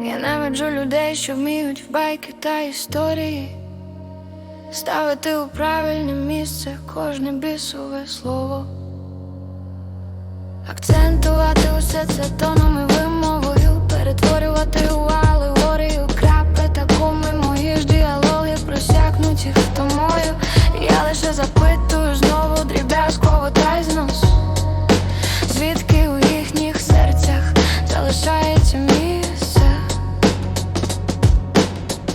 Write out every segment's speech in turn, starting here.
Ненавиджу людей, що вміють в байки та історії. Ставити у правильне місце кожне бісове слово. Акцентувати усе це тоном і вимовою, перетворювати у алегорію крапи та коми мої ж діалоги просякнуті втомою. Я лише запитую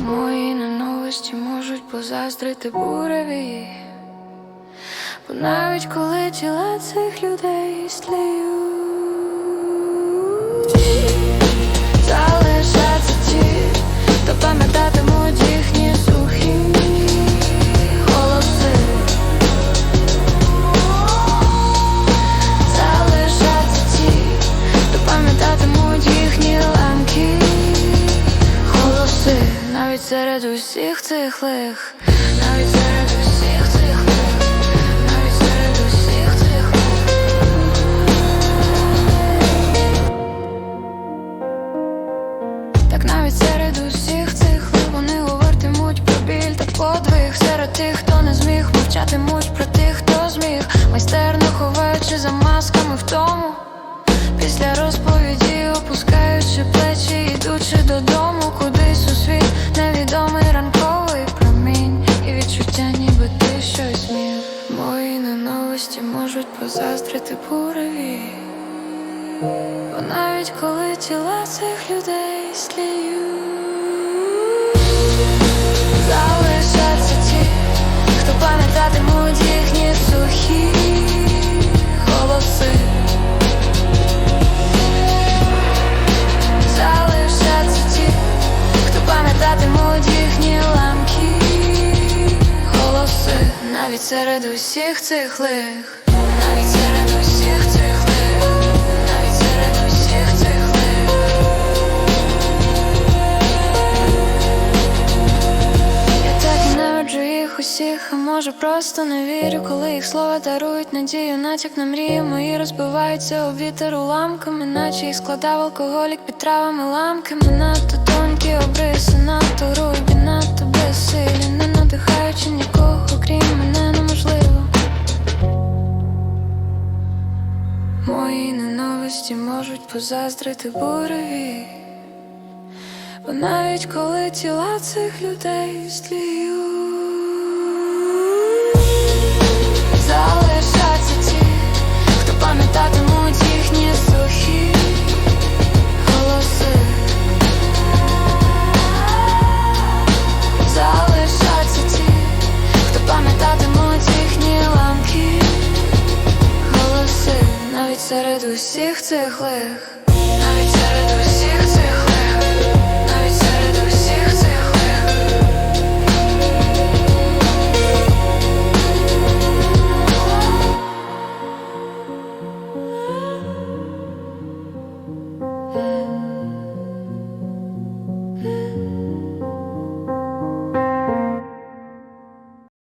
Мої ненависті можуть позаздрити буреві. Бо навіть коли тіла цих людей сліють, серед усіх цих лих, навіть серед усіх цих лих, навіть серед усіх цих лих. Так навіть серед усіх цих лих вони говоритимуть про біль та подвиг Серед тих, хто не зміг, мовчатимуть ненависті можуть позаздрити буреві Бо навіть коли тіла цих людей сліють серед усіх цих лих, серед усіх цих навіть серед усіх цих. Я так ненавиджу їх усіх, а може просто не вірю, коли їх слова дарують надію, натяк на мрії мої розбиваються об вітер уламками, наче їх складав алкоголік під травами ламками, надто тонкі обриси, надто грубі, Мої ненависті можуть позаздрити буреві. Бо навіть коли тіла цих людей сліють серед усіх цих лих